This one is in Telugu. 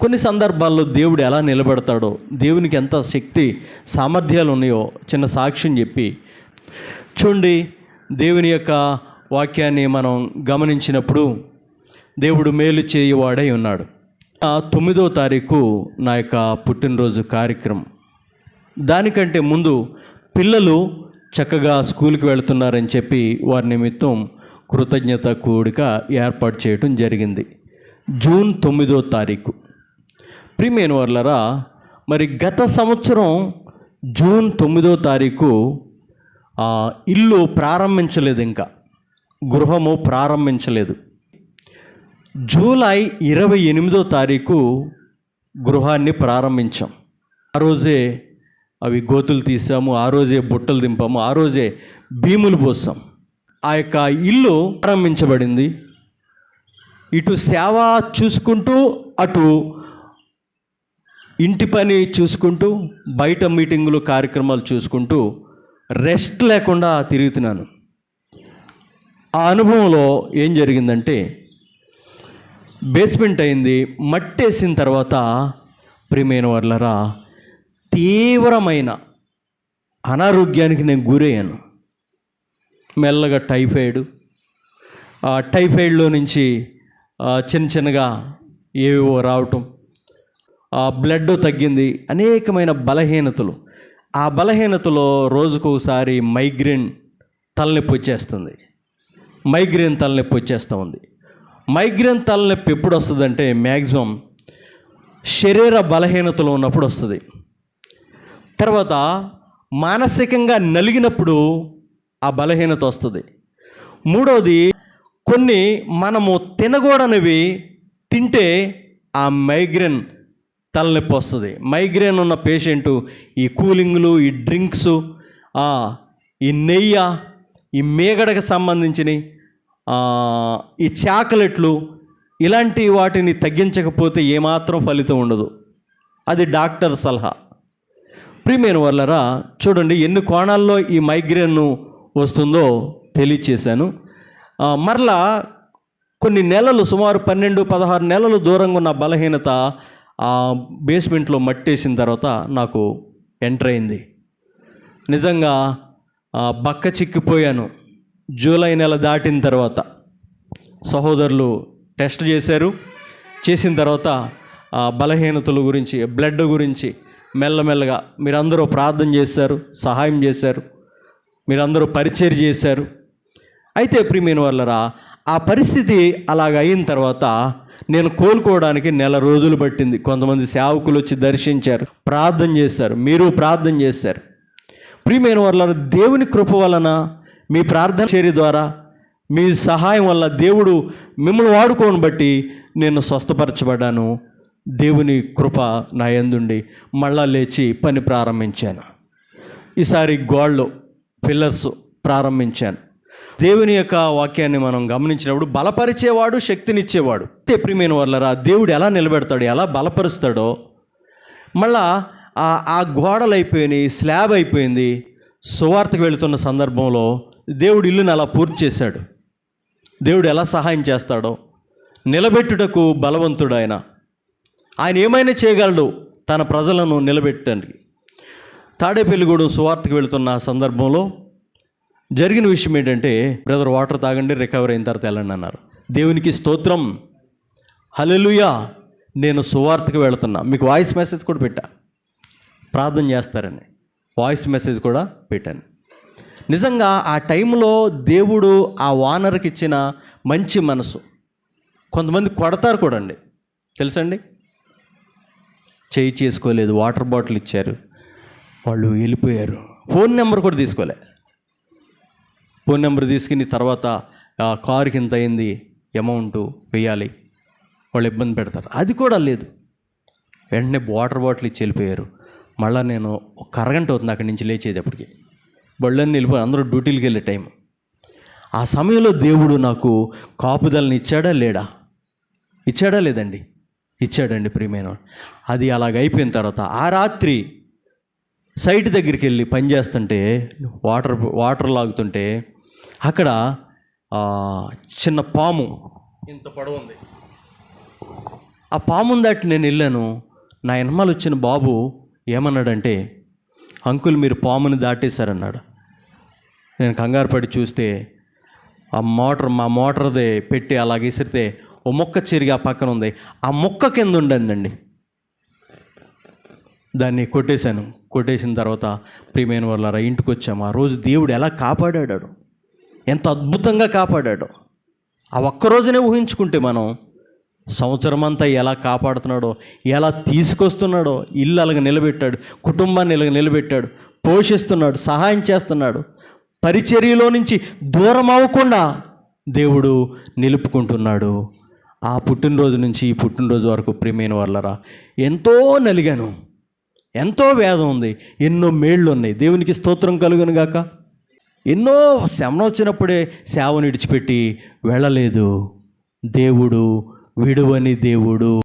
కొన్ని సందర్భాల్లో దేవుడు ఎలా నిలబెడతాడో దేవునికి ఎంత శక్తి సామర్థ్యాలు ఉన్నాయో చిన్న సాక్ష్యం చెప్పి చూడండి దేవుని యొక్క వాక్యాన్ని మనం గమనించినప్పుడు దేవుడు మేలు చేయవాడై ఉన్నాడు. ఆ తొమ్మిదో తారీఖు నా యొక్క పుట్టినరోజు కార్యక్రమం. దానికంటే ముందు పిల్లలు చక్కగా స్కూల్కి వెళుతున్నారని చెప్పి వారి నిమిత్తం కృతజ్ఞత కూడిక ఏర్పాటు చేయడం జరిగింది. జూన్ తొమ్మిదో తారీఖు. ప్రియమైన వర్లరా మరి గత సంవత్సరం జూన్ తొమ్మిదో తారీఖు ఆ, ఇల్లు ప్రారంభించలేదు ఇంకా. గృహము ప్రారంభించలేదు. జూలై ఇరవై ఎనిమిదో తారీఖు గృహాన్ని ప్రారంభించాం. ఆ రోజే అవి గోతులు తీసాము ఆ రోజే బుట్టలు దింపాము ఆ రోజే భీములు పోసాం. ఆ యొక్క ఇల్లు ప్రారంభించబడింది. ఇటు సేవ చూసుకుంటూ అటు ఇంటి పని చూసుకుంటూ బయట మీటింగులు కార్యక్రమాలు చూసుకుంటూ రెస్ట్ లేకుండా తిరుగుతున్నాను. ఆ అనుభవంలో ఏం జరిగిందంటే బేస్మెంట్ అయింది మట్టేసిన తర్వాత ప్రియమైన వాళ్ళరా తీవ్రమైన అనారోగ్యానికి నేను గురయ్యాను. మెల్లగా టైఫాయిడ్ టైఫాయిడ్లో నుంచి చిన్న చిన్నగా ఏవేవో రావటం బ్లడ్ తగ్గింది అనేకమైన బలహీనతలు. ఆ బలహీనతలో రోజుకోసారి మైగ్రేన్ తలనొప్పి వచ్చేస్తుంది. మైగ్రేన్ తలనొప్పి వచ్చేస్తూ ఉంది. మైగ్రేన్ తలనొప్పి ఎప్పుడు వస్తుందంటే మ్యాక్సిమం శరీర బలహీనతలో ఉన్నప్పుడు వస్తుంది. తర్వాత మానసికంగా నలిగినప్పుడు ఆ బలహీనత వస్తుంది. మూడవది కొన్ని మనము తినకూడనివి తింటే ఆ మైగ్రేన్ తలనొప్పి వస్తుంది. మైగ్రేన్ ఉన్న పేషెంటు ఈ కూలింగ్లు ఈ డ్రింక్స్ ఈ నెయ్య ఈ మేగడకు సంబంధించినవి ఈ చాక్లెట్లు ఇలాంటి వాటిని తగ్గించకపోతే ఏమాత్రం ఫలితం ఉండదు. అది డాక్టర్ సలహా. ప్రియమైన వాళ్ళరా చూడండి ఎన్ని కోణాల్లో ఈ మైగ్రేన్ వస్తుందో తెలియచేశాను. మరలా కొన్ని నెలలు సుమారు పన్నెండు పదహారు నెలలు దూరంగా ఉన్న బలహీనత ఆ బేస్మెంట్లో మట్టేసిన తర్వాత నాకు ఎంటర్ అయింది. నిజంగా బక్క చిక్కిపోయాను. జూలై నెల దాటిన తర్వాత సహోదరులు టెస్ట్ చేశారు. చేసిన తర్వాత బలహీనతల గురించి బ్లడ్ గురించి మెల్లమెల్లగా మీరందరూ ప్రార్థన చేశారు సహాయం చేశారు మీరందరూ పరిచయం చేశారు. అయితే ప్రియమైన వాళ్ళరా ఆ పరిస్థితి అలాగ అయిన తర్వాత నేను కోలుకోవడానికి నెల రోజులు పట్టింది. కొంతమంది సేవకులు వచ్చి దర్శించారు. ప్రార్థన చేశారు. మీరు ప్రార్థన చేశారు. ప్రియమైన వాళ్ళ దేవుని కృప వలన మీ ప్రార్థన చర్య ద్వారా మీ సహాయం వల్ల దేవుడు మిమ్మల్ని వాడుకోని బట్టి నేను స్వస్థపరచబడ్డాను. దేవుని కృప నా ఎందుండి మళ్ళా లేచి పని ప్రారంభించాను. ఈసారి గోళ్ళు పిల్లర్స్ ప్రారంభించాను. దేవుని యొక్క వాక్యాన్ని మనం గమనించినప్పుడు బలపరిచేవాడు శక్తినిచ్చేవాడు. అయితే ప్రియమైన వాళ్ళరా దేవుడు ఎలా నిలబెడతాడు ఎలా బలపరుస్తాడో మళ్ళా ఆ గోడలు అయిపోయినాయి స్లాబ్ అయిపోయింది సువార్తకు వెళుతున్న సందర్భంలో దేవుడు ఇల్లుని అలా పూర్తి చేశాడు. దేవుడు ఎలా సహాయం చేస్తాడో నిలబెట్టుటకు బలవంతుడు ఆయన ఆయన ఏమైనా చేయగలడు తన ప్రజలను నిలబెట్టడానికి. తాడేపల్లిగూడెం సువార్తకు వెళుతున్న సందర్భంలో జరిగిన విషయం ఏంటంటే బ్రదర్ వాటర్ తాగండి రికవర్ అయిన తర్వాత వెళ్ళండి అన్నారు. దేవునికి స్తోత్రం. హలలుయా నేను సువార్తకు వెళుతున్నా. మీకు వాయిస్ మెసేజ్ కూడా పెట్టా. ప్రార్థన చేస్తారని. వాయిస్ మెసేజ్ కూడా పెట్టాను. నిజంగా ఆ టైంలో దేవుడు ఆ వానర్కి ఇచ్చిన మంచి మనసు. కొంతమంది కొడతారు కూడా అండి తెలుసండి? చేయి చేసుకోలేదు వాటర్ బాటిల్ ఇచ్చారు. వాళ్ళు వెళ్ళిపోయారు. ఫోన్ నెంబర్ కూడా తీసుకోలే. ఫోన్ నెంబర్ తీసుకుని తర్వాత ఆ కారుకి ఇంత అయింది అమౌంట్ వేయాలి వాళ్ళు ఇబ్బంది పెడతారు. అది కూడా లేదు. వెంటనే వాటర్ బాటిల్ ఇచ్చి వెళ్ళిపోయారు. మళ్ళీ నేను ఒక అరగంట అవుతుంది అక్కడి నుంచి లేచేటప్పటికి. బళ్ళని వెళ్ళిపోయి అందరూ డ్యూటీలకు వెళ్ళే టైం ఆ సమయంలో దేవుడు నాకు కాపుదలని ఇచ్చాడా లేడా? ఇచ్చాడా లేదండి? ఇచ్చాడండి ప్రియమైన అది అలాగ అయిపోయిన తర్వాత ఆ రాత్రి సైట్ దగ్గరికి వెళ్ళి పని చేస్తుంటే వాటర్ వాటర్ లాగుతుంటే అక్కడ చిన్న పాము. ఇంత పొడవు ఉంది. ఆ పాముని దాటి నేను వెళ్ళాను. నా వెనమాల వచ్చిన బాబు ఏమన్నాడంటే అంకుల్ మీరు పాముని దాటేశారన్నాడు. నేను కంగారు పడి చూస్తే ఆ మోటార్ మా మోటార్ది పెట్టి అలాగ విసిరితే ఓ మొక్క చిరిగి ఆ పక్కన ఉంది. ఆ మొక్క కింద ఉండండి దాన్ని కొట్టేశాను. కొట్టేసిన తర్వాత ప్రియమైన వాళ్ళ ఇంటికి వచ్చాము. ఆ రోజు దేవుడు ఎలా కాపాడాడు ఎంత అద్భుతంగా కాపాడాడు. ఆ ఒక్క రోజునే ఊహించుకుంటే మనం సంవత్సరం అంతా ఎలా కాపాడుతున్నాడో ఎలా తీసుకొస్తున్నాడో ఇల్లు అలాగ నిలబెట్టాడు కుటుంబాన్ని ఇలాగ నిలబెట్టాడు పోషిస్తున్నాడు సహాయం చేస్తున్నాడు. పరిచర్యలో నుంచి దూరం అవ్వకుండా దేవుడు నిలుపుకుంటున్నాడు. ఆ పుట్టినరోజు నుంచి ఈ పుట్టినరోజు వరకు ప్రియమైన వాళ్ళరా ఎంతో నలిగాను. ఎంతో వేదం ఉంది. ఎన్నో మేళ్ళు ఉన్నాయి దేవునికి స్తోత్రం కలుగును గాక. ఎన్నో శ్రమ వచ్చినప్పుడే సేవను విడిచిపెట్టి వెళ్ళలేదు. దేవుడు విడువని దేవుడు